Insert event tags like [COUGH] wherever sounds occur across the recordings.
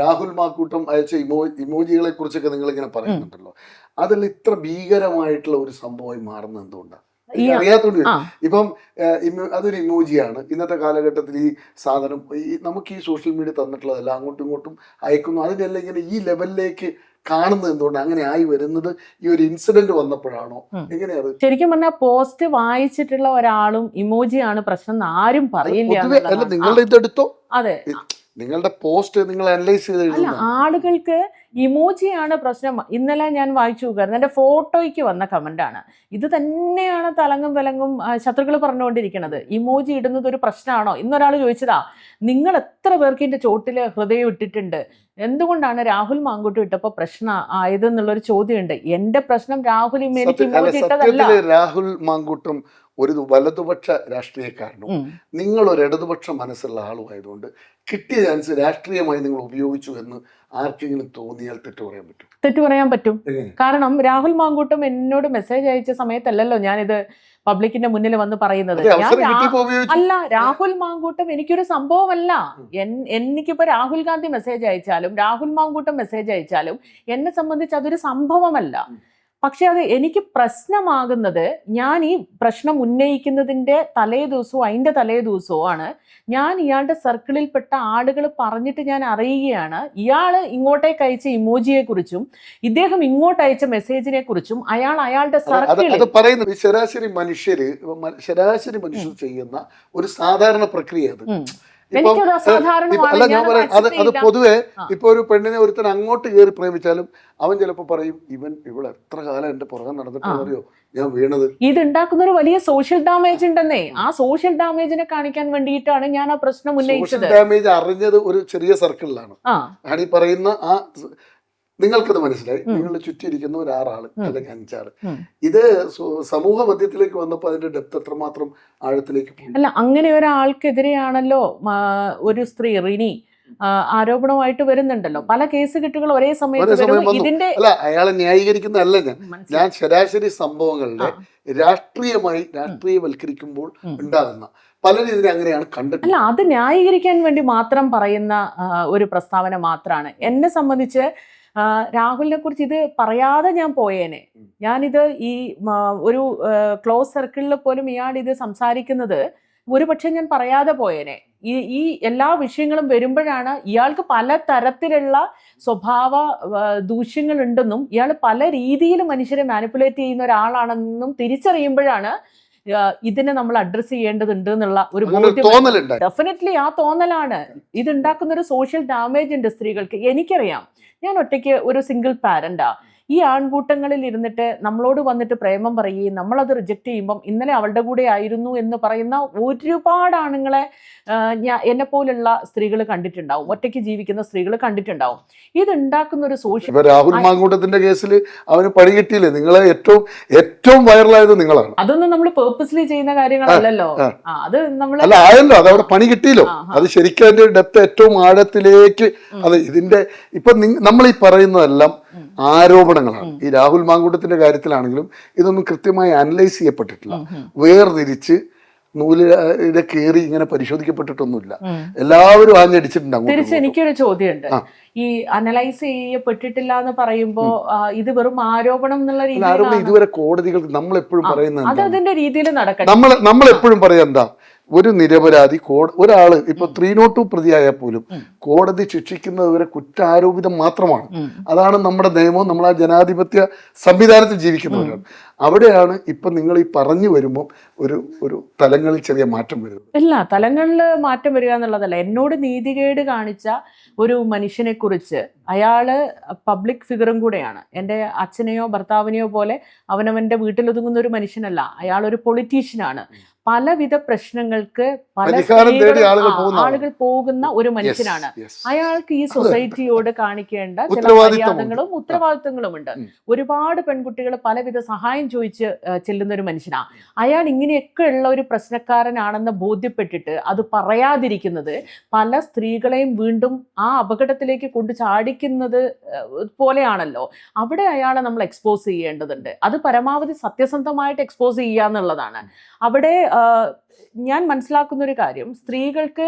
രാഹുൽ മാക്കൂട്ടം അയച്ച ഇമോ ഇമോജികളെ കുറിച്ചൊക്കെ നിങ്ങൾ ഇങ്ങനെ പറയുന്നുണ്ടല്ലോ. അതിൽ ഇത്ര ഭീകരമായിട്ടുള്ള ഒരു സംഭവമായി മാറുന്നത് എന്തുകൊണ്ടാണ് അറിയാത്തോണ്ട് ഇപ്പം അതൊരു ഇമോജിയാണ്. ഇന്നത്തെ കാലഘട്ടത്തിൽ ഈ സാധനം ഈ നമുക്ക് ഈ സോഷ്യൽ മീഡിയ തന്നിട്ടുള്ളതല്ല അങ്ങോട്ടും ഇങ്ങോട്ടും അയക്കുന്നു. അതിനെല്ലാം ഇങ്ങനെ ഈ ലെവലിലേക്ക് കാണുന്നത് എന്തുകൊണ്ട്? അങ്ങനെ ആയി വരുന്നത് ഈ ഒരു ഇൻസിഡന്റ് വന്നപ്പോഴാണോ? എങ്ങനെയാണ് ശരിക്കും പറഞ്ഞാൽ പോസ്റ്റ് വായിച്ചിട്ടുള്ള ഒരാളും ഇമോജിയാണ് പ്രശ്നം ആരും പറയില്ല നിങ്ങളുടെ ഇതെടുത്തോ? അതെ. നിങ്ങളുടെ പോസ്റ്റ് നിങ്ങൾ അനലൈസ് ചെയ്ത് അല്ല ആളുകൾക്ക് ഇമോജിയാണ് പ്രശ്നം. ഇന്നലെ ഞാൻ വായിച്ചു നോക്കായിരുന്നു. എന്റെ ഫോട്ടോയ്ക്ക് വന്ന കമന്റാണ് ഇത് തന്നെയാണ് തലങ്ങും വിലങ്ങും ശത്രുക്കൾ പറഞ്ഞുകൊണ്ടിരിക്കുന്നത്. ഇമോജി ഇടുന്നത് ഒരു പ്രശ്നമാണോ? ഇന്നൊരാൾ ചോദിച്ചതാ നിങ്ങൾ എത്ര പേർക്ക് എന്റെ ചോട്ടിൽ ഹൃദയം ഇട്ടിട്ടുണ്ട്? എന്തുകൊണ്ടാണ് രാഹുൽ മാങ്കൂട്ട് ഇട്ടപ്പോൾ പ്രശ്നം ആയതെന്നുള്ളൊരു ചോദ്യമുണ്ട്. എന്റെ പ്രശ്നം രാഹുൽ ഇമ- എനിക്ക് സത്യ- അല്ല, ഇമോജി ഇട്ടതല്ല. രാഹുൽ മാങ്കൂട്ടം ഒരു വലതുപക്ഷ രാഷ്ട്രീയക്കാരനും നിങ്ങൾ ഒരു ഇടതുപക്ഷ മനസ്സുള്ള ആളുമായതുകൊണ്ട് കിട്ടിയ ചാൻസ് രാഷ്ട്രീയമായി നിങ്ങൾ ഉപയോഗിച്ചു എന്ന് ആർക്കെങ്കിലും തോന്നിയാൽ തെറ്റു പറയാൻ പറ്റും. തെറ്റു പറയാൻ പറ്റും. കാരണം രാഹുൽ മാങ്കൂട്ടം എന്നോട് മെസ്സേജ് അയച്ച സമയത്തല്ലല്ലോ ഞാനിത് പബ്ലിക്കിന്റെ മുന്നിൽ വന്ന് പറയുന്നത്. അല്ല രാഹുൽ മാങ്കൂട്ടം എനിക്കൊരു സംഭവമല്ല. എനിക്കിപ്പോ രാഹുൽ ഗാന്ധി മെസ്സേജ് അയച്ചാലും രാഹുൽ മാങ്കൂട്ടം മെസ്സേജ് അയച്ചാലും എന്നെ സംബന്ധിച്ച് അതൊരു സംഭവമല്ല. പക്ഷെ അത് എനിക്ക് പ്രശ്നമാകുന്നത് ഞാൻ ഈ പ്രശ്നം ഉന്നയിക്കുന്നതിന്റെ തലേ ദിവസവും അതിന്റെ തലേ ദിവസവും ആണ്. ഞാൻ ഇയാളുടെ സർക്കിളിൽപ്പെട്ട ആളുകൾ പറഞ്ഞിട്ട് ഞാൻ അറിയുകയാണ്. ഇയാൾ ഇങ്ങോട്ടേക്ക് അയച്ച ഇമോജിയെക്കുറിച്ചും ഇദ്ദേഹം ഇങ്ങോട്ട് അയച്ച മെസ്സേജിനെ കുറിച്ചും അയാൾ അയാളുടെ സർക്കിളിൽ പറയുന്നത് ശരാശരി മനുഷ്യര് ശരാശരി മനുഷ്യർ ചെയ്യുന്ന ഒരു സാധാരണ പ്രക്രിയ അത്. അല്ല ഞാൻ പറയാം അത് അത് പൊതുവെ ഇപ്പൊ ഒരു പെണ്ണിനെ ഒരുത്തൻ അങ്ങോട്ട് കയറി പ്രേമിച്ചാലും അവൻ ചിലപ്പോ പറയും ഇവൻ ഇവിടെ എത്ര കാലം എന്റെ പുറകെ നടന്നിട്ടുണ്ടോ ഞാൻ വീണത്. ഇത് ഉണ്ടാക്കുന്ന ഒരു വലിയ സോഷ്യൽ ഡാമേജ് ഉണ്ടെന്നേ. ആ സോഷ്യൽ ഡാമേജിനെ കാണിക്കാൻ വേണ്ടിയിട്ടാണ് ഞാൻ ആ പ്രശ്നം ഉന്നയിച്ചത്. ഡാമേജ് അറിഞ്ഞത് ഒരു ചെറിയ സർക്കിളിലാണ് ഞാൻ ആണ് ഈ പറയുന്ന ആ നിങ്ങൾക്കത് മനസ്സിലായി. നിങ്ങൾ നിങ്ങളുടെ ചുറ്റിയിരിക്കുന്ന ഒരു ആറാൾ. അല്ലെങ്കിൽ അഞ്ചാൾ ഇത് സമൂഹ മധ്യത്തിലേക്ക് വന്നപ്പോൾ അതിന്റെ ഡെപ്ത് എത്രമാത്രം ആഴത്തിലേക്ക് പോയി? അല്ല അങ്ങനെ ഒരാൾക്കെതിരെയാണല്ലോ ഒരു സ്ത്രീ റിനി ആരോപണമായിട്ട് വരുന്നുണ്ടല്ലോ. പല കേസ് കെട്ടുകൾ ഒരേ സമയത്ത് ഇതിന്റെ അല്ല അയാളെ ന്യായീകരിക്കുന്നതല്ല ഞാൻ. ഞാൻ ശരാശരി സംഭവങ്ങളുടെ. രാഷ്ട്രീയമായി രാഷ്ട്രീയവൽക്കരിക്കുമ്പോൾ ഉണ്ടാകുന്ന പലരും ഇതിനെ അങ്ങനെയാണ് കണ്ടത് അല്ല അത് ന്യായീകരിക്കാൻ വേണ്ടി മാത്രം പറയുന്ന ഒരു പ്രസ്താവന മാത്രമാണ് എന്നെ സംബന്ധിച്ച് രാഹുലിനെ കുറിച്ച് ഇത് പറയാതെ ഞാൻ പോയേനെ. ഞാനിത് ഈ ഒരു ക്ലോസ് സർക്കിളിൽ പോലും ഇയാൾ ഇത് സംസാരിക്കുന്നത് ഒരു പക്ഷേ ഞാൻ പറയാതെ പോയേനെ. ഈ ഈ എല്ലാ വിഷയങ്ങളും വരുമ്പോഴാണ് ഇയാൾക്ക് പല തരത്തിലുള്ള സ്വഭാവ ദൂഷ്യങ്ങളുണ്ടെന്നും ഇയാൾ പല രീതിയിൽ മനുഷ്യരെ മാനിപ്പുലേറ്റ് ചെയ്യുന്ന ഒരാളാണെന്നും തിരിച്ചറിയുമ്പോഴാണ് ഇതിനെ നമ്മൾ അഡ്രസ് ചെയ്യേണ്ടതുണ്ട് എന്നുള്ള ഒരു ഡെഫിനറ്റ്ലി ആ തോന്നലാണ്. ഇത് ഉണ്ടാക്കുന്ന ഒരു സോഷ്യൽ ഡാമേജ് ഉണ്ട് സ്ത്രീകൾക്ക്. എനിക്കറിയാം. ഞാൻ ഒറ്റയ്ക്ക് ഒരു സിംഗിൾ പാരന്റാ ഈ ആൺകൂട്ടങ്ങളിൽ ഇരുന്നിട്ട് നമ്മളോട് വന്നിട്ട് പ്രേമം പറയുകയും നമ്മളത് റിജക്റ്റ് ചെയ്യുമ്പം ഇന്നലെ അവളുടെ കൂടെ ആയിരുന്നു എന്ന് പറയുന്ന ഒരുപാട് ആണുങ്ങളെ ഞാൻ എന്നെ പോലുള്ള സ്ത്രീകൾ കണ്ടിട്ടുണ്ടാവും. ഒറ്റയ്ക്ക് ജീവിക്കുന്ന സ്ത്രീകൾ കണ്ടിട്ടുണ്ടാവും. ഇത് ഉണ്ടാക്കുന്ന ഒരു സോഷ്യൽ രാഹുൽ മാങ്കൂട്ടത്തിന്റെ കേസിൽ അവന് പണി കിട്ടിയില്ലേ? നിങ്ങളെ ഏറ്റവും ഏറ്റവും വൈറലായത് നിങ്ങളാണ്. അതൊന്നും നമ്മൾ പേർപ്പസ്ലി ചെയ്യുന്ന കാര്യങ്ങളല്ലല്ലോ. അത് നമ്മൾ അല്ല ആയല്ലോ. അത് അവിടെ പണി കിട്ടിയല്ലോ. അത് ശരിക്കും അതിന്റെ ഡെപ്ത് ഏറ്റവും ആഴത്തിലേക്ക്. അത് ഇതിന്റെ ഇപ്പൊ നമ്മൾ ഈ പറയുന്നതെല്ലാം. ആരോപണങ്ങളാണ്. ഈ രാഹുൽ മാങ്കൂട്ടത്തിന്റെ കാര്യത്തിലാണെങ്കിലും ഇതൊന്നും കൃത്യമായി അനലൈസ് ചെയ്യപ്പെട്ടിട്ടില്ല. വേർതിരിച്ച് നൂലിടെ കയറി ഇങ്ങനെ പരിശോധിക്കപ്പെട്ടിട്ടൊന്നുമില്ല. എല്ലാവരും ആഞ്ഞടിച്ചിട്ടുണ്ട് തിരിച്ച്. എനിക്കൊരു ചോദ്യമുണ്ട്. ഈ അനലൈസ് ചെയ്യപ്പെട്ടിട്ടില്ല എന്ന് പറയുമ്പോ ഇത് വെറും ആരോപണം എന്നുള്ള രീതിയിൽ ഇതുവരെ കോടതികൾക്ക് നമ്മൾ എപ്പോഴും പറയുന്നത് നമ്മൾ നമ്മൾ എപ്പോഴും പറയാം എന്താ? ഒരു നിരപരാധി കോട ഒരാൾ ഇപ്പൊ ത്രീ നോട്ട് ടു പ്രതിയായാൽ പോലും കോടതി ശിക്ഷിക്കുന്നത് വരെ കുറ്റാരോപിതം മാത്രമാണ്. അതാണ് നമ്മുടെ നിയമം നമ്മൾ ആ ജനാധിപത്യ സംവിധാനത്തിൽ ജീവിക്കുന്നവരാണ് അവിടെയാണ് ഇപ്പൊ നിങ്ങൾ ഈ പറഞ്ഞു വരുമ്പോൾ ഒരു ഒരു തലങ്ങളിൽ ചെറിയ മാറ്റം വരുന്നത്. അല്ല തലങ്ങളിൽ മാറ്റം വരിക എന്നുള്ളതല്ല. എന്നോട് നീതികേട് കാണിച്ച ഒരു മനുഷ്യനെ കുറിച്ച് അയാൾ പബ്ലിക് ഫിഗറും കൂടെയാണ്. എന്റെ അച്ഛനെയോ ഭർത്താവിനെയോ പോലെ അവനവന്റെ വീട്ടിലൊതുങ്ങുന്ന ഒരു മനുഷ്യനല്ല. അയാൾ ഒരു പൊളിറ്റീഷ്യനാണ് പലവിധ പ്രശ്നങ്ങൾക്ക് പല ആളുകൾ പോകുന്ന ഒരു മനുഷ്യനാണ്. അയാൾക്ക് ഈ സൊസൈറ്റിയോട് കാണിക്കേണ്ട ചില മര്യാദകളും ഉത്തരവാദിത്തങ്ങളും ഉണ്ട് ഒരുപാട് പെൺകുട്ടികൾ പലവിധ സഹായം ചോദിച്ച് ചെല്ലുന്ന ഒരു മനുഷ്യനാ. അയാൾ ഇങ്ങനെയൊക്കെ ഉള്ള ഒരു പ്രശ്നക്കാരനാണെന്ന് ബോധ്യപ്പെട്ടിട്ട് അത് പറയാതിരിക്കുന്നത് പല സ്ത്രീകളെയും വീണ്ടും ആ അപകടത്തിലേക്ക് കൊണ്ടു ചാടിക്കുന്നത് പോലെയാണല്ലോ. അവിടെ അയാളെ നമ്മൾ എക്സ്പോസ് ചെയ്യേണ്ടതുണ്ട്. അത് പരമാവധി സത്യസന്ധമായിട്ട് എക്സ്പോസ് ചെയ്യുക എന്നുള്ളതാണ് അവിടെ ഞാൻ മനസ്സിലാക്കുന്ന ഒരു കാര്യം. സ്ത്രീകൾക്ക്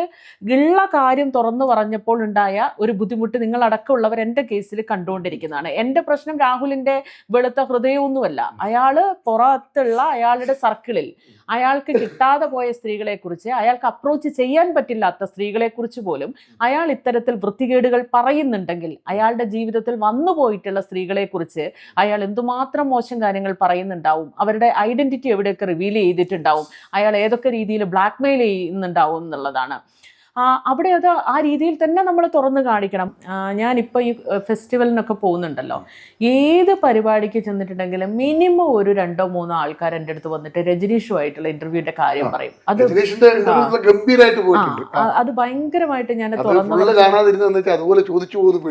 ഉള്ള കാര്യം തുറന്നു പറഞ്ഞപ്പോൾ ഉണ്ടായ ഒരു ബുദ്ധിമുട്ട് നിങ്ങളടക്കമുള്ളവർ എന്റെ കേസിൽ കണ്ടുകൊണ്ടിരിക്കുന്നതാണ്. എന്റെ പ്രശ്നം രാഹുലിന്റെ വെളുത്ത ഹൃദയമൊന്നുമല്ല. അയാൾ പുറത്തുള്ള അയാളുടെ സർക്കിളിൽ അയാൾക്ക് കിട്ടാതെ പോയ സ്ത്രീകളെക്കുറിച്ച് അയാൾക്ക് അപ്രോച്ച് ചെയ്യാൻ പറ്റില്ലാത്ത സ്ത്രീകളെക്കുറിച്ച് പോലും അയാൾ ഇത്തരത്തിൽ വൃത്തികേടുകൾ പറയുന്നുണ്ടെങ്കിൽ അയാളുടെ ജീവിതത്തിൽ വന്നു പോയിട്ടുള്ള സ്ത്രീകളെക്കുറിച്ച് അയാൾ എന്തുമാത്രം മോശം കാര്യങ്ങൾ പറയുന്നുണ്ടാവും? അവരുടെ ഐഡന്റിറ്റി എവിടെയൊക്കെ റിവീൽ ചെയ്തിട്ടുണ്ടാവും? അയാൾ ഏതൊക്കെ രീതിയിൽ ബ്ലാക്ക് മെയിൽ ചെയ്യുന്നുണ്ടാവും എന്നുള്ളതാണ്. ആ, അവിടെ അത് ആ രീതിയിൽ തന്നെ നമ്മൾ തുറന്ന് കാണിക്കണം. ഞാനിപ്പോൾ ഈ ഫെസ്റ്റിവലിനൊക്കെ പോകുന്നുണ്ടല്ലോ. ഏത് പരിപാടിക്ക് ചെന്നിട്ടുണ്ടെങ്കിലും മിനിമം ഒരു രണ്ടോ മൂന്നോ ആൾക്കാർ എന്റെ അടുത്ത് വന്നിട്ട് രജനീഷുമായിട്ടുള്ള ഇന്റർവ്യൂവിന്റെ കാര്യം പറയും. അത് ഗംഭീരമായിട്ട് അത് ഭയങ്കരമായിട്ട് ഞാൻ തുറന്നു അതുപോലെ ചോദിച്ചു പോകുന്നു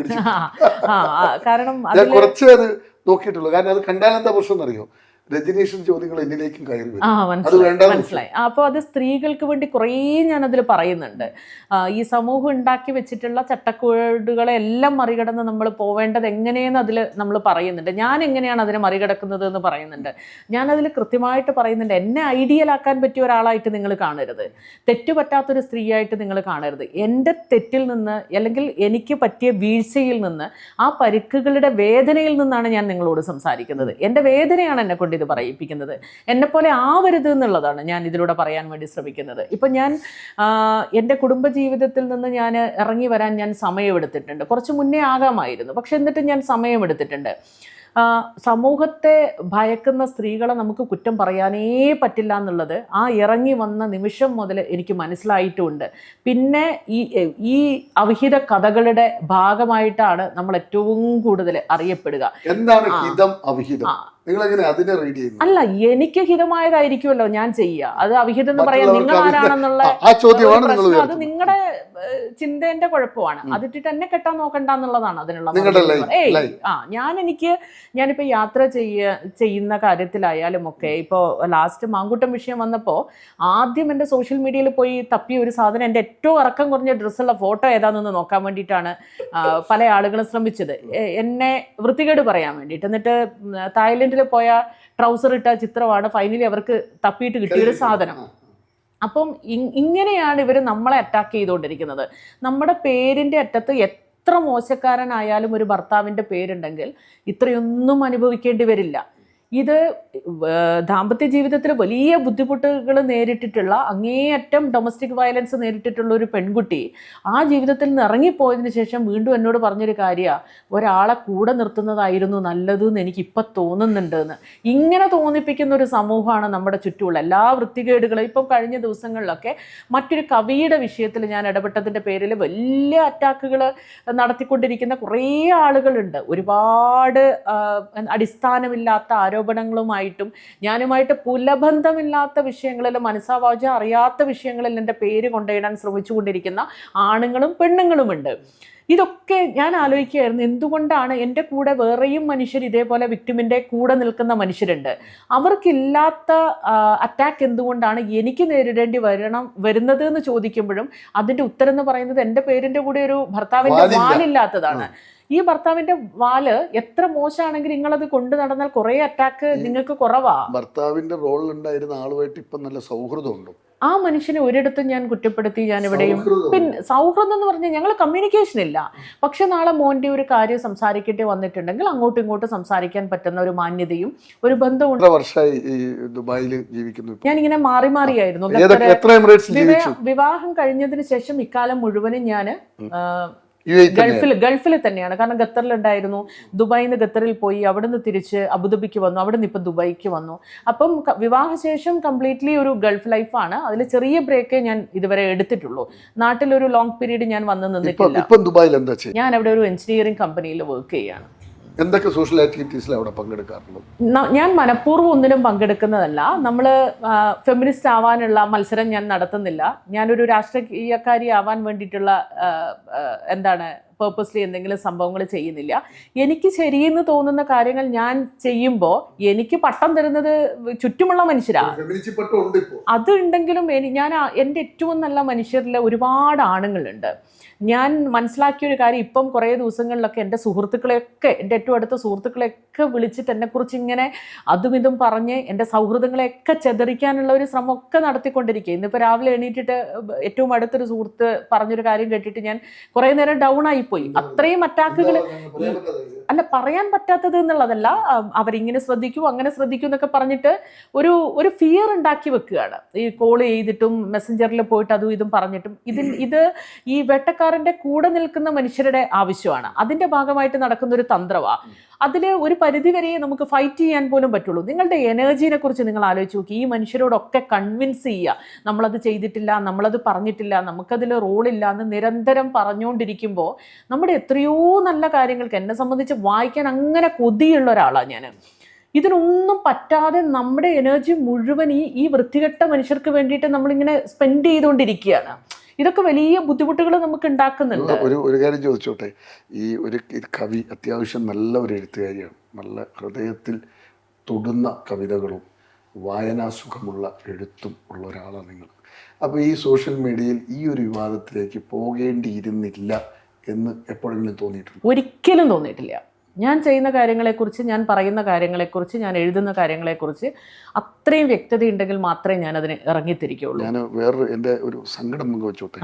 കാരണം നോക്കിയിട്ടുള്ളൂ. കാരണം അത് കണ്ടാൽ എന്താ പ്രശ്നം എന്നറിയോ? രജനീഷൻ ചോദ്യങ്ങൾ എന്നിലേക്കും കയറി മനസ്സിലായി അപ്പോൾ അത് സ്ത്രീകൾക്ക് വേണ്ടി കുറേ ഞാൻ അതിൽ പറയുന്നുണ്ട് ഈ സമൂഹം ഉണ്ടാക്കി വെച്ചിട്ടുള്ള ചട്ടക്കൂടുകളെ എല്ലാം മറികടന്ന് നമ്മൾ പോവേണ്ടത് എങ്ങനെയെന്ന് അതിൽ നമ്മൾ പറയുന്നുണ്ട്. ഞാൻ എങ്ങനെയാണ് അതിനെ മറികടക്കുന്നത് എന്ന് പറയുന്നുണ്ട്. ഞാൻ അതിൽ കൃത്യമായിട്ട് പറയുന്നുണ്ട്. എന്നെ ഐഡിയൽ ആക്കാൻ പറ്റിയ ഒരാളായിട്ട് നിങ്ങൾ കാണരുത്. തെറ്റുപറ്റാത്തൊരു സ്ത്രീയായിട്ട് നിങ്ങൾ കാണരുത്. എന്റെ തെറ്റിൽ നിന്ന് അല്ലെങ്കിൽ എനിക്ക് പറ്റിയ വീഴ്ചയിൽ നിന്ന് ആ പരിക്കുകളുടെ വേദനയിൽ നിന്നാണ് ഞാൻ നിങ്ങളോട് സംസാരിക്കുന്നത്. എന്റെ വേദനയാണ് എന്നെ കൊണ്ട് ഇത് പറയിപ്പിക്കുന്നത്. എന്നെപ്പോലെ ആവരുത് എന്നുള്ളതാണ് ഞാൻ ഇതിലൂടെ പറയാൻ വേണ്ടി ശ്രമിക്കുന്നത്. ഇപ്പം ഞാൻ എന്റെ കുടുംബജീവിതത്തിൽ നിന്ന് ഞാൻ ഇറങ്ങി വരാൻ ഞാൻ സമയമെടുത്തിട്ടുണ്ട് കുറച്ച് മുന്നേ ആകാമായിരുന്നു. പക്ഷെ എന്നിട്ട് ഞാൻ സമയമെടുത്തിട്ടുണ്ട് സമൂഹത്തെ ഭയക്കുന്ന സ്ത്രീകളെ നമുക്ക് കുറ്റം പറയാനേ പറ്റില്ല എന്നുള്ളത് ആ ഇറങ്ങി വന്ന നിമിഷം മുതൽ എനിക്ക് മനസ്സിലായിട്ടുമുണ്ട് പിന്നെ ഈ ഈ അവിഹിത കഥകളുടെ ഭാഗമായിട്ടാണ് നമ്മൾ ഏറ്റവും കൂടുതൽ അറിയപ്പെടുക. എന്താണ്. ഹിതം അവിഹിതം? അതിനെ റീഡ് അല്ല എനിക്ക് ഹിതമായതായിരിക്കുമല്ലോ ഞാൻ ചെയ്യുക. അത് അവിഹിതം എന്ന് പറയാൻ നിങ്ങൾ ആരാണെന്നുള്ള അത്. നിങ്ങളുടെ ചിന്തേന്റെ കുഴപ്പമാണ്. അതിട്ടിട്ട് എന്നെ കെട്ടാൻ നോക്കണ്ട എന്നുള്ളതാണ് അതിനുള്ള ഏയ് ആ ഞാൻ എനിക്ക് ഞാനിപ്പോ യാത്ര ചെയ്യ ചെയ്യുന്ന കാര്യത്തിലായാലും ഒക്കെ ഇപ്പോ ലാസ്റ്റ് മാങ്കൂട്ടം വിഷയം വന്നപ്പോ ആദ്യം എന്റെ സോഷ്യൽ മീഡിയയിൽ പോയി തപ്പിയ ഒരു സാധനം എന്റെ ഏറ്റവും ഇറക്കം കുറഞ്ഞ ഡ്രസ്സുള്ള ഫോട്ടോ ഏതാണെന്ന് നോക്കാൻ വേണ്ടിയിട്ടാണ് പല ആളുകളും ശ്രമിച്ചത്. എന്നെ വൃത്തികേട് പറയാൻ വേണ്ടിയിട്ട്. എന്നിട്ട് ഉം, പോയ ട്രൗസർ ഇട്ട ചിത്രമാണ് ഫൈനലി അവർക്ക് തപ്പിയിട്ട് കിട്ടിയ ഒരു സാധനം. അപ്പം ഇങ്ങനെയാണ് ഇവർ നമ്മളെ അറ്റാക്ക് ചെയ്തുകൊണ്ടിരിക്കുന്നത്. നമ്മുടെ പേരിന്റെ അറ്റത്ത് എത്ര മോശക്കാരനായാലും ഒരു ഭർത്താവിന്റെ പേരുണ്ടെങ്കിൽ ഇത്രയൊന്നും അനുഭവിക്കേണ്ടി വരില്ല. ഇത് ദാമ്പത്യ ജീവിതത്തിൽ വലിയ ബുദ്ധിമുട്ടുകൾ നേരിട്ടിട്ടുള്ള അങ്ങേയറ്റം ഡൊമസ്റ്റിക് വയലൻസ് നേരിട്ടിട്ടുള്ള ഒരു പെൺകുട്ടി ആ ജീവിതത്തിൽ നിന്ന് ഇറങ്ങിപ്പോയതിന് ശേഷം വീണ്ടും എന്നോട് പറഞ്ഞൊരു കാര്യമാണ് ഒരാളെ കൂടെ നിർത്തുന്നതായിരുന്നു നല്ലതെന്ന് എനിക്ക് ഇപ്പം തോന്നുന്നുണ്ട് എന്ന് ഇങ്ങനെ തോന്നിപ്പിക്കുന്ന ഒരു സമൂഹമാണ് നമ്മുടെ ചുറ്റുമുള്ള എല്ലാ വൃത്തികേടുകളും. ഇപ്പം കഴിഞ്ഞ ദിവസങ്ങളിലൊക്കെ മറ്റൊരു കവിയുടെ വിഷയത്തിൽ ഞാൻ ഇടപെട്ടതിന്റെ പേരിൽ വലിയ അറ്റാക്കുകൾ നടത്തിക്കൊണ്ടിരിക്കുന്ന കുറേ ആളുകളുണ്ട്. ഒരുപാട് അടിസ്ഥാനമില്ലാത്ത അടിസ്ഥാനമില്ലാത്ത ആരോപണങ്ങളുമായിട്ടും ഞാനുമായിട്ട് പുലബന്ധമില്ലാത്ത വിഷയങ്ങളിൽ മനസ്സാവാച അറിയാത്ത വിഷയങ്ങളിൽ എന്റെ പേര് കൊണ്ടുപോയിടാൻ ശ്രമിച്ചുകൊണ്ടിരിക്കുന്ന ആണുങ്ങളും പെണ്ണുങ്ങളുമുണ്ട്. ഇതൊക്കെ ഞാൻ ആലോചിക്കുകയായിരുന്നു. എന്തുകൊണ്ടാണ് എന്റെ കൂടെ വേറെയും മനുഷ്യർ ഇതേപോലെ വിക്ടിമിന്റെ കൂടെ നിൽക്കുന്ന മനുഷ്യരുണ്ട്? അവർക്കില്ലാത്ത അറ്റാക്ക് എന്തുകൊണ്ടാണ് എനിക്ക് നേരിടേണ്ടി വരണം വരുന്നത് എന്ന് ചോദിക്കുമ്പോഴും അതിന്റെ ഉത്തരം എന്ന് പറയുന്നത് എന്റെ പേരിന്റെ കൂടെ ഒരു ഭർത്താവിന്റെ വാലില്ല. വാലില്ലാത്തതാണ്. ഈ ഭർത്താവിന്റെ വാൽ എത്ര മോശമാണെങ്കിൽ നിങ്ങളത് കൊണ്ടു നടന്നാൽ കുറെ അറ്റാക്ക് നിങ്ങൾക്ക് കുറവാ. ഭർത്താവിന്റെ റോളിൽ ഉണ്ടായിരുന്ന ആളുമായിട്ട് ഇപ്പൊ നല്ല സൗഹൃദമുണ്ട്. ആ മനുഷ്യനെ ഒരിടത്തും ഞാൻ കുറ്റപ്പെടുത്തി ഞാൻ ഇവിടെയും പിന്നെ സൗഹൃദം എന്ന് പറഞ്ഞാൽ ഞങ്ങൾ കമ്മ്യൂണിക്കേഷൻ ഇല്ല. പക്ഷെ നാളെ മോന്റെ ഒരു കാര്യം സംസാരിക്കട്ടെ വന്നിട്ടുണ്ടെങ്കിൽ അങ്ങോട്ടും ഇങ്ങോട്ടും സംസാരിക്കാൻ പറ്റുന്ന ഒരു മാന്യതയും ഒരു ബന്ധവും വർഷമായി ദുബായിൽ ജീവിക്കുന്നു ഞാൻ ഇങ്ങനെ മാറി മാറിയായിരുന്നു വിവാഹം കഴിഞ്ഞതിന് ശേഷം ഇക്കാലം മുഴുവനും ഞാൻ ഗൾഫിൽ ഗൾഫിൽ തന്നെയാണ്. കാരണം ഖത്തറിലുണ്ടായിരുന്നു. ദുബായിൽ നിന്ന് ഖത്തറിൽ പോയി അവിടുന്ന് തിരിച്ച് അബുദാബിക്ക് വന്നു. അവിടെ നിന്ന് ഇപ്പം ദുബായിക്ക് വന്നു. അപ്പം വിവാഹശേഷം കംപ്ലീറ്റ്ലി ഒരു ഗൾഫ് ലൈഫാണ്. അതിൽ ചെറിയ ബ്രേക്കേ ഞാൻ ഇതുവരെ എടുത്തിട്ടുള്ളൂ. നാട്ടിലൊരു ലോങ് പീരീഡ് ഞാൻ വന്ന് നിന്നിട്ടില്ല. ദുബായിൽ എന്താ ചെയ്യുക ഞാൻ അവിടെ ഒരു എഞ്ചിനീയറിംഗ് കമ്പനിയിൽ വർക്ക് ചെയ്യാണ്. എന്തൊക്കെ സോഷ്യൽ ആക്ടിവിറ്റീസിൽ അവിടെ പങ്കെടുക്കാറുള്ളത് ഞാൻ മനഃപൂർവം ഒന്നിനും പങ്കെടുക്കുന്നതല്ല. നമ്മൾ ഫെമിനിസ്റ്റ് ആവാനുള്ള മത്സരം ഞാൻ നടത്തുന്നില്ല. ഞാനൊരു രാഷ്ട്രീയക്കാരി ആവാൻ വേണ്ടിയിട്ടുള്ള എന്താണ് പേർപ്പസ്ലി എന്തെങ്കിലും സംഭവങ്ങൾ ചെയ്യുന്നില്ല. എനിക്ക് ശരിയെന്ന് തോന്നുന്ന കാര്യങ്ങൾ ഞാൻ ചെയ്യുമ്പോൾ എനിക്ക് പട്ടം തരുന്നത് ചുറ്റുമുള്ള മനുഷ്യരാണ് ഫെമിനിച്ചിപ്പട്ടം ഉണ്ട് ഇപ്പോൾ അത് ഉണ്ടെങ്കിലും ഞാൻ എന്റെ ഏറ്റവും നല്ല മനുഷ്യരിൽ ഒരുപാട് ആണുങ്ങളുണ്ട്. ഞാൻ മനസ്സിലാക്കിയ ഒരു കാര്യം ഇപ്പം കുറേ ദിവസങ്ങളിലൊക്കെ എന്റെ സുഹൃത്തുക്കളെയൊക്കെ എന്റെ ഏറ്റവും അടുത്ത സുഹൃത്തുക്കളെയൊക്കെ വിളിച്ചിട്ട് എന്നെക്കുറിച്ച് ഇങ്ങനെ അതും ഇതും പറഞ്ഞ് എന്റെ സൗഹൃദങ്ങളെയൊക്കെ ചെതറിക്കാനുള്ള ഒരു ശ്രമമൊക്കെ നടത്തിക്കൊണ്ടിരിക്കുക ഇന്നിപ്പോൾ രാവിലെ എണീറ്റിട്ട് ഏറ്റവും അടുത്തൊരു സുഹൃത്ത് പറഞ്ഞൊരു കാര്യം കേട്ടിട്ട് ഞാൻ കുറേ നേരം ഡൗൺ ആയിപ്പോയി. അത്രയും അറ്റാക്കുകൾ അല്ല പറയാൻ പറ്റാത്തത് എന്നുള്ളതല്ല. അവരിങ്ങനെ ശ്രദ്ധിക്കൂ അങ്ങനെ ശ്രദ്ധിക്കൂ എന്നൊക്കെ പറഞ്ഞിട്ട് ഒരു ഒരു ഫിയർ ഉണ്ടാക്കി വെക്കുകയാണ്. ഈ കോൾ ചെയ്തിട്ടും മെസ്സഞ്ചറിൽ പോയിട്ട് അതും ഇതും പറഞ്ഞിട്ടും. ഇതിൽ ഇത് ഈ വേട്ടക്കാരന്റെ കൂടെ നിൽക്കുന്ന മനുഷ്യരുടെ ആവശ്യമാണ്. അതിന്റെ ഭാഗമായിട്ട് നടക്കുന്ന ഒരു തന്ത്രവ. അതിൽ ഒരു പരിധിവരെ നമുക്ക് ഫൈറ്റ് ചെയ്യാൻ പോലും പറ്റുള്ളൂ. നിങ്ങളുടെ എനർജീനെ കുറിച്ച് നിങ്ങൾ ആലോചിച്ച് നോക്കി. ഈ മനുഷ്യരോടൊക്കെ കൺവിൻസ് ചെയ്യുക. നമ്മളത് ചെയ്തിട്ടില്ല നമ്മളത് പറഞ്ഞിട്ടില്ല നമുക്കതിൽ റോളില്ല എന്ന് നിരന്തരം പറഞ്ഞുകൊണ്ടിരിക്കുമ്പോൾ നമ്മുടെ എത്രയോ നല്ല കാര്യങ്ങൾക്ക് എന്നെ സംബന്ധിച്ച് വായിക്കാൻ അങ്ങനെ കൊതിയുള്ള ഒരാളാണ് ഞാൻ ഇതിനൊന്നും പറ്റാതെ നമ്മുടെ എനർജി മുഴുവൻ ഈ ഈ വൃത്തികെട്ട മനുഷ്യർക്ക് വേണ്ടിയിട്ട് നമ്മളിങ്ങനെ സ്പെൻഡ് ചെയ്തുകൊണ്ടിരിക്കുകയാണ് ഇതൊക്കെ വലിയ ബുദ്ധിമുട്ടുകൾ നമുക്ക് ഉണ്ടാക്കുന്നുണ്ട്. ഒരു ഒരു കാര്യം ചോദിച്ചോട്ടെ? ഈ ഒരു കവി അത്യാവശ്യം നല്ല ഒരു എഴുത്തുകാരിയാണ്. നല്ല ഹൃദയത്തിൽ തൊടുന്ന കവിതകളും വായനാസുഖമുള്ള എഴുത്തും ഉള്ള ഒരാളാണ് നിങ്ങൾ. അപ്പോൾ ഈ സോഷ്യൽ മീഡിയയിൽ ഈ ഒരു വിവാദത്തിലേക്ക് പോകേണ്ടിയിരുന്നില്ല എന്ന് എപ്പോഴെങ്കിലും തോന്നിയിട്ടുണ്ട്? ഒരിക്കലും തോന്നിയിട്ടില്ല. ഞാൻ ചെയ്യുന്ന കാര്യങ്ങളെക്കുറിച്ച് ഞാൻ പറയുന്ന കാര്യങ്ങളെക്കുറിച്ച് ഞാൻ എഴുതുന്ന കാര്യങ്ങളെക്കുറിച്ച് അത്രയും വ്യക്തത ഉണ്ടെങ്കിൽ മാത്രമേ ഞാൻ അതിന് ഇറങ്ങിത്തിരിക്കുള്ളൂ. ഞാൻ വേറൊരു എന്റെ ഒരു സങ്കടം പങ്കുവെച്ചോട്ടെ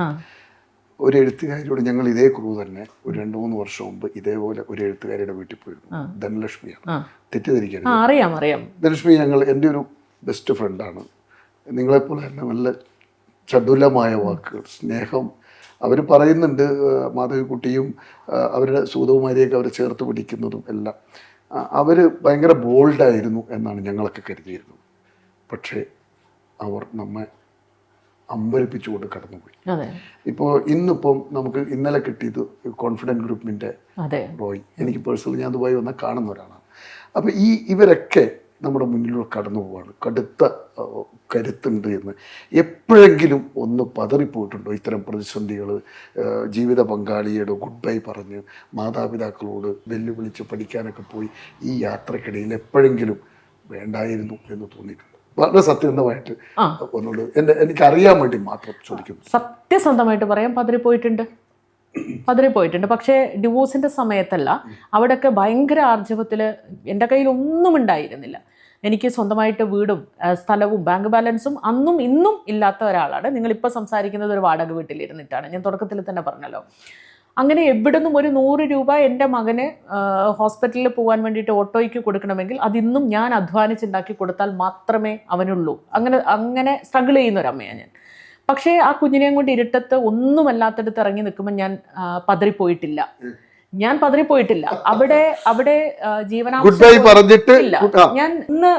ഒരു എഴുത്തുകാരിയോട് ഞങ്ങൾ ഇതേ ക്രൂ തന്നെ ഒരു രണ്ട് മൂന്ന് വർഷം മുമ്പ് ഇതേപോലെ ഒരു എഴുത്തുകാരിയുടെ വീട്ടിൽ പോയിരുന്നു. ധനലക്ഷ്മിയാണ്. തെറ്റിദ്ധരിക്കാൻ തെറ്റിദ്ധരിക്കരുത്. അറിയാം അറിയാം. ധനലക്ഷ്മി ഞങ്ങൾ എന്റെ ഒരു ബെസ്റ്റ് ഫ്രണ്ടാണ് നിങ്ങളെപ്പോലെ തന്നെ നല്ല ചടുലമായ വാക്കുകൾ സ്നേഹം അവർ പറയുന്നുണ്ട് മാധവിക്കുട്ടിയും അവരുടെ സൂതകുമാരിയൊക്കെ അവരെ ചേർത്ത് പിടിക്കുന്നതും എല്ലാം. അവർ ഭയങ്കര ബോൾഡായിരുന്നു എന്നാണ് ഞങ്ങളൊക്കെ കരുതിയിരുന്നത്. പക്ഷേ അവർ നമ്മെ അമ്പരിപ്പിച്ചുകൊണ്ട് കടന്നുപോയി. ഇപ്പോൾ ഇന്നിപ്പം നമുക്ക് ഇന്നലെ കിട്ടിയത് കോൺഫിഡന്റ് ഗ്രൂപ്പിന്റെ റോയ്. എനിക്ക് പേഴ്സണലി ഞാൻ ദുബായി വന്നാൽ കാണുന്ന ഒരാളാണ്. അപ്പോൾ ഈ ഇവരൊക്കെ നമ്മുടെ മുന്നിലൂടെ കടന്നു പോവാണ്. കടുത്ത കരുത്തുണ്ട് എന്ന്. എപ്പോഴെങ്കിലും ഒന്ന് പതറിപ്പോയിട്ടുണ്ടോ ഇത്തരം പ്രതിസന്ധികൾ ജീവിത പങ്കാളിയുടെ ഗുഡ് ബൈ പറഞ്ഞ് മാതാപിതാക്കളോട് വെല്ലുവിളിച്ച് പഠിക്കാനൊക്കെ പോയി ഈ യാത്രക്കിടയിൽ എപ്പോഴെങ്കിലും വേണ്ടായിരുന്നു എന്ന് തോന്നിയിട്ടുണ്ട്? വളരെ സത്യസന്ധമായിട്ട് ഒന്നുകൊണ്ട് എന്റെ എനിക്കറിയാൻ വേണ്ടി മാത്രം ചോദിക്കുന്നു. സത്യസന്ധമായിട്ട് പറയാം. പതറിപ്പോയിട്ടുണ്ട്. പതറിപ്പോയിട്ടുണ്ട്. പക്ഷേ ഡിവോഴ്സിന്റെ സമയത്തല്ല അവിടെയൊക്കെ ഭയങ്കര ആർജവത്തിൽ എന്റെ കയ്യിൽ ഒന്നും ഉണ്ടായിരുന്നില്ല. എനിക്ക് സ്വന്തമായിട്ട് വീടും സ്ഥലവും ബാങ്ക് ബാലൻസും അന്നും ഇന്നും ഇല്ലാത്ത ഒരാളാണ്. നിങ്ങളിപ്പോൾ സംസാരിക്കുന്നത് ഒരു വാടക വീട്ടിലിരുന്നിട്ടാണ്. ഞാൻ തുടക്കത്തിൽ തന്നെ പറഞ്ഞല്ലോ. അങ്ങനെ എവിടുന്നും ഒരു നൂറ് രൂപ എന്റെ മകന് ഹോസ്പിറ്റലിൽ പോകാൻ വേണ്ടിയിട്ട് ഓട്ടോയ്ക്ക് കൊടുക്കണമെങ്കിൽ അതിന്നും ഞാൻ അധ്വാനിച്ചുണ്ടാക്കി കൊടുത്താൽ മാത്രമേ അവനുള്ളൂ. അങ്ങനെ അങ്ങനെ സ്ട്രഗിൾ ചെയ്യുന്ന ഒരമ്മയാണ് ഞാൻ. പക്ഷേ ആ കുഞ്ഞിനെയും കൊണ്ട് ഇരുട്ടത്ത് ഒന്നുമല്ലാത്തടത്ത് ഇറങ്ങി നിൽക്കുമ്പോൾ ഞാൻ പതറിപ്പോയിട്ടില്ല. ഞാൻ പതറിപ്പോയിട്ടില്ല അവിടെ അവിടെ ജീവനാംശം പറഞ്ഞിട്ട് ഞാൻ ഇന്ന്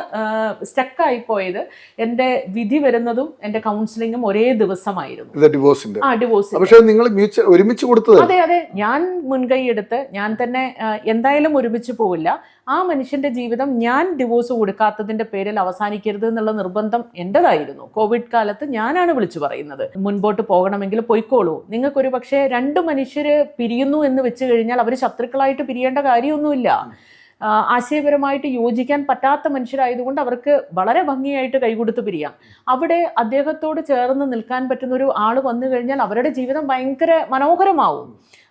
സ്റ്റക്കായി പോയത് എന്റെ വിധി വരുന്നതും എന്റെ കൗൺസിലിംഗും ഒരേ ദിവസമായിരുന്നു. ഇത് ഡിവോഴ്സിന്റെ ആ ഡിവോഴ്സ് പക്ഷെ നിങ്ങൾ ഒരുമിച്ച് കൊടുത്തത്? അതെ അതെ. ഞാൻ മുൻകൈ എടുത്ത് ഞാൻ തന്നെ എന്തായാലും ഒരുമിച്ച് പോവില്ല. ആ മനുഷ്യന്റെ ജീവിതം ഞാൻ ഡിവോഴ്സ് കൊടുക്കാത്തതിന്റെ പേരിൽ അവസാനിക്കരുത് എന്നുള്ള നിർബന്ധം എന്റെതായിരുന്നു. കോവിഡ് കാലത്ത് ഞാനാണ് വിളിച്ചു പറയുന്നത്. മുൻപോട്ട് പോകണമെങ്കിൽ പൊയ്ക്കോളൂ. നിങ്ങൾക്കൊരു പക്ഷേ രണ്ട് മനുഷ്യര് പിരിയുന്നു എന്ന് വെച്ച് കഴിഞ്ഞാൽ അവർ ശത്രുക്കളായിട്ട് പിരിയേണ്ട കാര്യമൊന്നുമില്ല. ആശയപരമായിട്ട് യോജിക്കാൻ പറ്റാത്ത മനുഷ്യരായതുകൊണ്ട് അവർക്ക് വളരെ ഭംഗിയായിട്ട് കൈകൊടുത്ത് പിരിയാം. അവിടെ അദ്ദേഹത്തോട് ചേർന്ന് നിൽക്കാൻ പറ്റുന്ന ഒരു ആൾ വന്നു കഴിഞ്ഞാൽ അവരുടെ ജീവിതം ഭയങ്കര മനോഹരമാവും.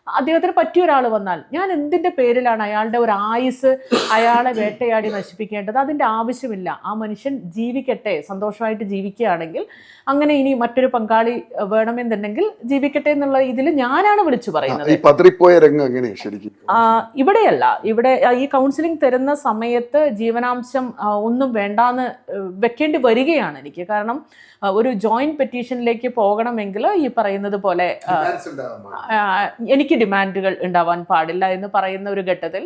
അദ്ദേഹത്തിന് പറ്റിയ ഒരാൾ വന്നാൽ ഞാൻ എന്തിന്റെ പേരിലാണ് അയാളുടെ ഒരു ആയുസ് അയാളെ വേട്ടയാടി നശിപ്പിക്കേണ്ടത്? അതിന്റെ ആവശ്യമില്ല. ആ മനുഷ്യൻ ജീവിക്കട്ടെ സന്തോഷമായിട്ട് ജീവിക്കുകയാണെങ്കിൽ അങ്ങനെ ഇനി മറ്റൊരു പങ്കാളി വേണമെന്നുണ്ടെങ്കിൽ ജീവിക്കട്ടെ എന്നുള്ള ഇതിൽ ഞാനാണ് വിളിച്ചു പറയുന്നത്. ഈ പതറിപ്പോയ രംഗം അങ്ങനെ ശരിക്കും? ഇവിടെയല്ല. ഇവിടെ ഈ കൗൺസിലിംഗ് തരുന്ന സമയത്ത് ജീവനാംശം ഒന്നും വേണ്ടാന്ന് വെക്കേണ്ടി വരികയാണ് എനിക്ക്. കാരണം ഒരു ജോയിന്റ് പെറ്റീഷനിലേക്ക് പോകണമെങ്കിൽ ഈ പറയുന്നത് പോലെ എനിക്ക് ഡിമാൻഡുകൾ ഉണ്ടാവാൻ പാടില്ല എന്ന് പറയുന്ന ഒരു ഘട്ടത്തിൽ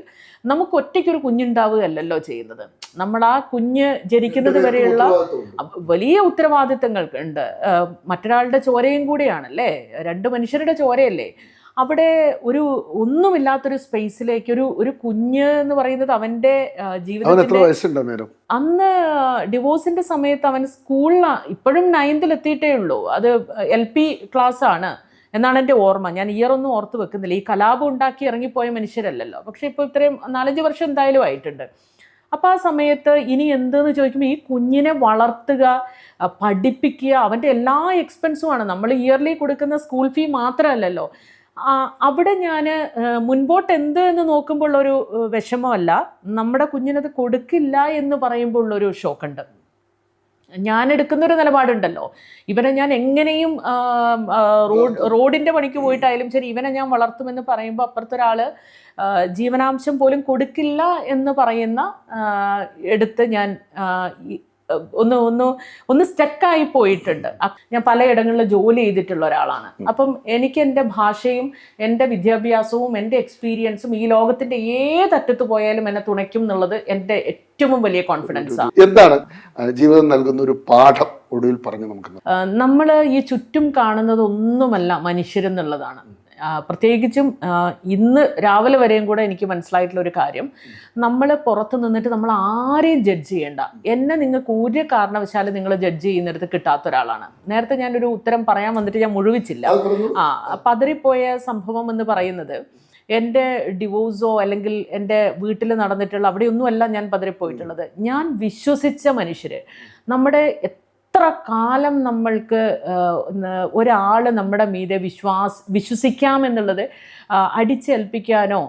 നമുക്ക് ഒറ്റയ്ക്കൊരു കുഞ്ഞുണ്ടാവുകയല്ലല്ലോ ചെയ്യുന്നത്. നമ്മൾ ആ കുഞ്ഞ് ജനിക്കുന്നത് വരെയുള്ള വലിയ ഉത്തരവാദിത്തങ്ങൾ ഉണ്ട്. മറ്റൊരാളുടെ ചോരയും കൂടിയാണല്ലേ? രണ്ട് മനുഷ്യരുടെ ചോരയല്ലേ? അവിടെ ഒരു ഒന്നുമില്ലാത്തൊരു സ്പേസിലേക്ക് ഒരു ഒരു കുഞ്ഞ് എന്ന് പറയുന്നത് അവന്റെ നേരം അന്ന് ഡിവോഴ്സിന്റെ സമയത്ത് അവൻ സ്കൂളിൽ ഇപ്പോഴും നയൻത്തിൽ എത്തിയിട്ടേ ഉള്ളൂ. അത് എൽ പി ക്ലാസ് ആണ് എന്നാണ് എന്റെ ഓർമ്മ. ഞാൻ ഇയർ ഒന്നും ഓർത്ത് വെക്കുന്നില്ല. ഈ കലാപം ഉണ്ടാക്കി ഇറങ്ങിപ്പോയ മനുഷ്യരല്ലല്ലോ. പക്ഷെ ഇപ്പോൾ ഇത്രയും നാലഞ്ച് വർഷം എന്തായാലും ആയിട്ടുണ്ട്. അപ്പോൾ ആ സമയത്ത് ഇനി എന്തെന്ന് ചോദിക്കുമ്പോൾ ഈ കുഞ്ഞിനെ വളർത്തുക പഠിപ്പിക്കുക അവന്റെ എല്ലാ എക്സ്പെൻസുമാണ് നമ്മൾ ഇയർലി കൊടുക്കുന്ന സ്കൂൾ ഫീ മാത്രമല്ലല്ലോ. അവിടെ ഞാൻ മുൻപോട്ട് എന്ത് എന്ന് നോക്കുമ്പോൾ ഏഹ്, വിഷമമല്ല. നമ്മുടെ കുഞ്ഞിനത് കൊടുക്കില്ല എന്ന് പറയുമ്പോൾ ഉള്ളൊരു ഷോക്കുണ്ട്. ഞാൻ എടുക്കുന്നൊരു നിലപാടുണ്ടല്ലോ. ഇവനെ ഞാൻ എങ്ങനെയും റോഡ് റോഡിന്റെ പണിക്ക് പോയിട്ടായാലും ശരി ഇവനെ ഞാൻ വളർത്തുമെന്ന് പറയുമ്പോൾ അപ്പുറത്തൊരാൾ ജീവനാംശം പോലും കൊടുക്കില്ല എന്ന് പറയുന്ന എടുത്ത് ഞാൻ ഒന്ന് ഒന്ന് ഒന്ന് സ്റ്റക്കായി പോയിട്ടുണ്ട്. ഞാൻ പലയിടങ്ങളിൽ ജോലി ചെയ്തിട്ടുള്ള ഒരാളാണ്. അപ്പം എനിക്ക് എന്റെ ഭാഷയും എന്റെ വിദ്യാഭ്യാസവും എന്റെ എക്സ്പീരിയൻസും ഈ ലോകത്തിന്റെ ഏതറ്റത്ത് പോയാലും എന്നെ തുണയ്ക്കും എന്നുള്ളത് എന്റെ ഏറ്റവും വലിയ കോൺഫിഡൻസ് ആണ് എന്താണ് ജീവിതം നൽകുന്ന ഒരു പാഠം ഒടുവിൽ പറഞ്ഞു നമുക്ക് നമ്മൾ ഈ ചുറ്റും കാണുന്നത് ഒന്നുമല്ല മനുഷ്യരെന്നുള്ളതാണ്. പ്രത്യേകിച്ചും ഇന്ന് രാവിലെ വരെയും കൂടെ എനിക്ക് മനസ്സിലായിട്ടുള്ള ഒരു കാര്യം. നമ്മൾ പുറത്ത് നിന്നിട്ട് നമ്മൾ ആരെയും ജഡ്ജ് ചെയ്യേണ്ട. എന്നെ നിങ്ങൾക്ക് ഒരു കാരണവശാലും നിങ്ങൾ ജഡ്ജ് ചെയ്യുന്നിടത്ത് കിട്ടാത്ത ഒരാളാണ്. നേരത്തെ ഞാനൊരു ഉത്തരം പറയാൻ വന്നിട്ട് ഞാൻ മുഴുവിച്ചില്ല. ആ പതറിപ്പോയ സംഭവം എന്ന് പറയുന്നത് എന്റെ ഡിവോഴ്സോ അല്ലെങ്കിൽ എന്റെ വീട്ടിൽ നടന്നിട്ടുള്ള അവിടെയൊന്നുമല്ല ഞാൻ പതറിപ്പോയിട്ടുള്ളത് ഞാൻ വിശ്വസിച്ച മനുഷ്യർ നമ്മുടെ എത്ര കാലം നമ്മൾക്ക് ഒരാൾ നമ്മുടെ മീതെ വിശ്വാസ് വിശ്വസിക്കാമെന്നുള്ളത് അടിച്ചേൽപ്പിക്കാനോ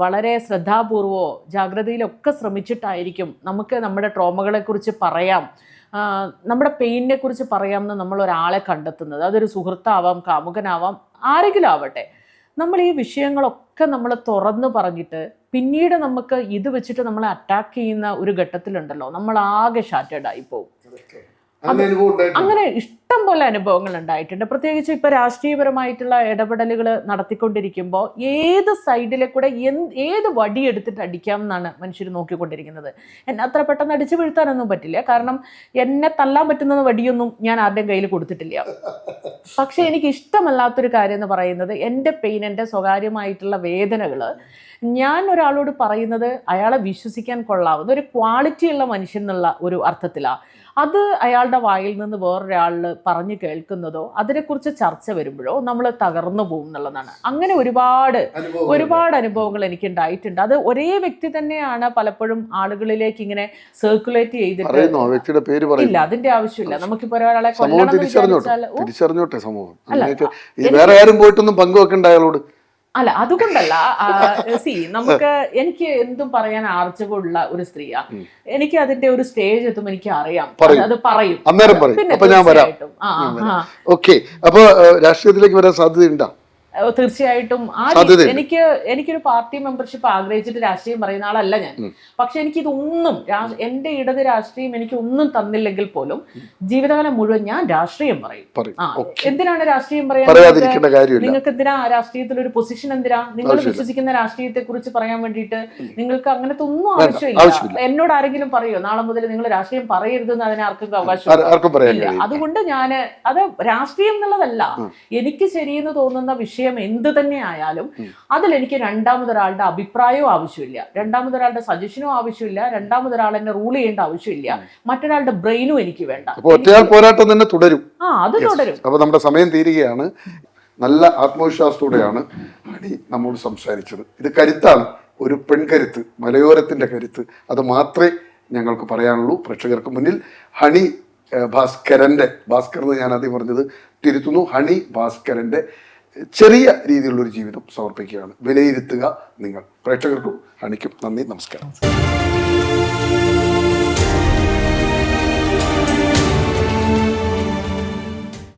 വളരെ ശ്രദ്ധാപൂർവമോ ജാഗ്രതയിലൊക്കെ ശ്രമിച്ചിട്ടായിരിക്കും നമുക്ക് നമ്മുടെ ട്രോമകളെക്കുറിച്ച് പറയാം. നമ്മുടെ പെയിനിനെ കുറിച്ച് പറയാമെന്ന് നമ്മൾ ഒരാളെ കണ്ടെത്തുന്നത്. അതൊരു സുഹൃത്താവാം കാമുകനാവാം ആരെങ്കിലും ആവട്ടെ. നമ്മൾ ഈ വിഷയങ്ങളൊക്കെ നമ്മൾ തുറന്നു പറഞ്ഞിട്ട് പിന്നീട് നമുക്ക് ഇത് വെച്ചിട്ട് നമ്മളെ അറ്റാക്ക് ചെയ്യുന്ന ഒരു ഘട്ടത്തിലുണ്ടല്ലോ. നമ്മൾ ആകെ ഷാറ്റേഡ് ആയി പോകും അങ്ങനെ ഇഷ്ടം പോലെ അനുഭവങ്ങൾ ഉണ്ടായിട്ടുണ്ട്. പ്രത്യേകിച്ച് ഇപ്പൊ രാഷ്ട്രീയപരമായിട്ടുള്ള ഇടപെടലുകൾ നടത്തിക്കൊണ്ടിരിക്കുമ്പോൾ ഏത് സൈഡിലെ കൂടെ ഏത് വടി എടുത്തിട്ട് അടിക്കാം എന്നാണ് മനുഷ്യർ നോക്കിക്കൊണ്ടിരിക്കുന്നത്. എന്നെ അത്ര പെട്ടെന്ന് അടിച്ചു വീഴ്ത്താനൊന്നും പറ്റില്ല. കാരണം എന്നെ തല്ലാൻ പറ്റുന്ന വടിയൊന്നും ഞാൻ ആരുടെയും കയ്യിൽ കൊടുത്തിട്ടില്ല. പക്ഷെ എനിക്ക് ഇഷ്ടമല്ലാത്തൊരു കാര്യം എന്ന് പറയുന്നത് എന്റെ പെയിൻ എന്റെ സ്വകാര്യമായിട്ടുള്ള വേദനകൾ ഞാൻ ഒരാളോട് പറയുന്നത് അയാളെ വിശ്വസിക്കാൻ കൊള്ളാവുന്ന ഒരു ക്വാളിറ്റിയുള്ള മനുഷ്യൻ എന്നുള്ള ഒരു അർത്ഥത്തിലാണ് അത് അയാളുടെ വായിൽ നിന്ന് വേറൊരാൾ പറഞ്ഞു കേൾക്കുന്നതോ അതിനെക്കുറിച്ച് ചർച്ച വരുമ്പോഴോ നമ്മൾ തകർന്നു പോകും എന്നുള്ളതാണ്. അങ്ങനെ ഒരുപാട് ഒരുപാട് അനുഭവങ്ങൾ എനിക്ക് ഉണ്ടായിട്ടുണ്ട് അത് ഒരേ വ്യക്തി തന്നെയാണ് പലപ്പോഴും ആളുകളിലേക്ക് ഇങ്ങനെ സർക്കുലേറ്റ് ചെയ്തിട്ട് ഇല്ല അതിന്റെ ആവശ്യമില്ല. നമുക്കിപ്പോ ഒരാളെ തിരിച്ചറിഞ്ഞോട്ടെ? വിചാരിച്ചാൽ സമൂഹം? അല്ല, വേറെ ആരും പോയിട്ടൊന്നും പങ്കുവെക്കണ്ട അയാളോട്? അല്ല അതുകൊണ്ടല്ല [LAUGHS] സി നമുക്ക് എനിക്ക് എന്തും പറയാൻ ആർജവുള്ള ഒരു സ്ത്രീയാ. എനിക്ക് അതിന്റെ ഒരു സ്റ്റേജ് എത്തും എനിക്ക് അറിയാം അത് പറയും. അന്നേരം പറയും. അപ്പൊ ഞാൻ വരാം. ഓക്കെ അപ്പൊ രാഷ്ട്രീയത്തിലേക്ക് വരാൻ സാധ്യതയുണ്ടോ? തീർച്ചയായിട്ടും ആ എനിക്ക് എനിക്കൊരു പാർട്ടി മെമ്പർഷിപ്പ് ആഗ്രഹിച്ചിട്ട് രാഷ്ട്രീയം പറയുന്ന ആളല്ല ഞാൻ പക്ഷെ എനിക്കിതൊന്നും എന്റെ ഇടത് രാഷ്ട്രീയം എനിക്ക് ഒന്നും തന്നില്ലെങ്കിൽ പോലും ജീവിതകാലം മുഴുവൻ ഞാൻ രാഷ്ട്രീയം പറയും. ആ എന്തിനാണ് രാഷ്ട്രീയം പറയാൻ നിങ്ങൾക്ക് എന്തിനാ രാഷ്ട്രീയത്തിൽ ഒരു പൊസിഷൻ എന്തിനാ? നിങ്ങൾ. വിശ്വസിക്കുന്ന രാഷ്ട്രീയത്തെ കുറിച്ച് പറയാൻ വേണ്ടിയിട്ട് നിങ്ങൾക്ക് അങ്ങനത്തെ ഒന്നും ആവശ്യമില്ല. എന്നോട് ആരെങ്കിലും പറയോ? നാളെ മുതൽ നിങ്ങൾ രാഷ്ട്രീയം പറയരുതെന്ന് അതിന് ആർക്കും അവകാശം അതുകൊണ്ട് ഞാൻ അത് രാഷ്ട്രീയം എന്നുള്ളതല്ല. എനിക്ക് ശരിയെന്ന് തോന്നുന്ന വിഷയം എന്ത് തന്നെ ആയാലും അതിലെനിക്ക് രണ്ടാമതൊരാളുടെ അഭിപ്രായവും ആവശ്യമില്ല. രണ്ടാമതൊരാളുടെ സജഷനും ആവശ്യമില്ല. രണ്ടാമതൊരാൾ എന്നെ റൂൾ ചെയ്യേണ്ട ആവശ്യമില്ല. മറ്റൊരാളുടെ ബ്രെയിനും എനിക്ക് വേണ്ട. ഒറ്റയാൾ പോരാട്ടം തന്നെ തുടരും. ആ അത് തുടരും. അപ്പൊ നമ്മുടെ സമയം തീരുകയാണ്. നല്ല ആത്മവിശ്വാസത്തോടെയാണ് അടി നമ്മോട് സംസാരിച്ചത്. ഇത് കരുത്താണ്. ഒരു പെൺകരുത്ത് മലയോരത്തിന്റെ കരുത്ത്. അത് മാത്രമേ ഞങ്ങൾക്ക് പറയാനുള്ളൂ. പ്രേക്ഷകർക്ക് മുന്നിൽ ഹണി ഭാസ്കരന്റെ ഭാസ്കരന്റെ ഭാസ്കർ എന്ന് ഞാൻ ആദ്യം പറഞ്ഞത് തിരുത്തുന്നു. ഹണി ഭാസ്കരന്റെ ചെറിയ രീതിയിലുള്ള ഒരു ജീവിതം സമർപ്പിക്കുകയാണ്. വിലയിരുത്തുക നിങ്ങൾ. പ്രേക്ഷകർക്കും അണിക്കും നന്ദി നമസ്കാരം.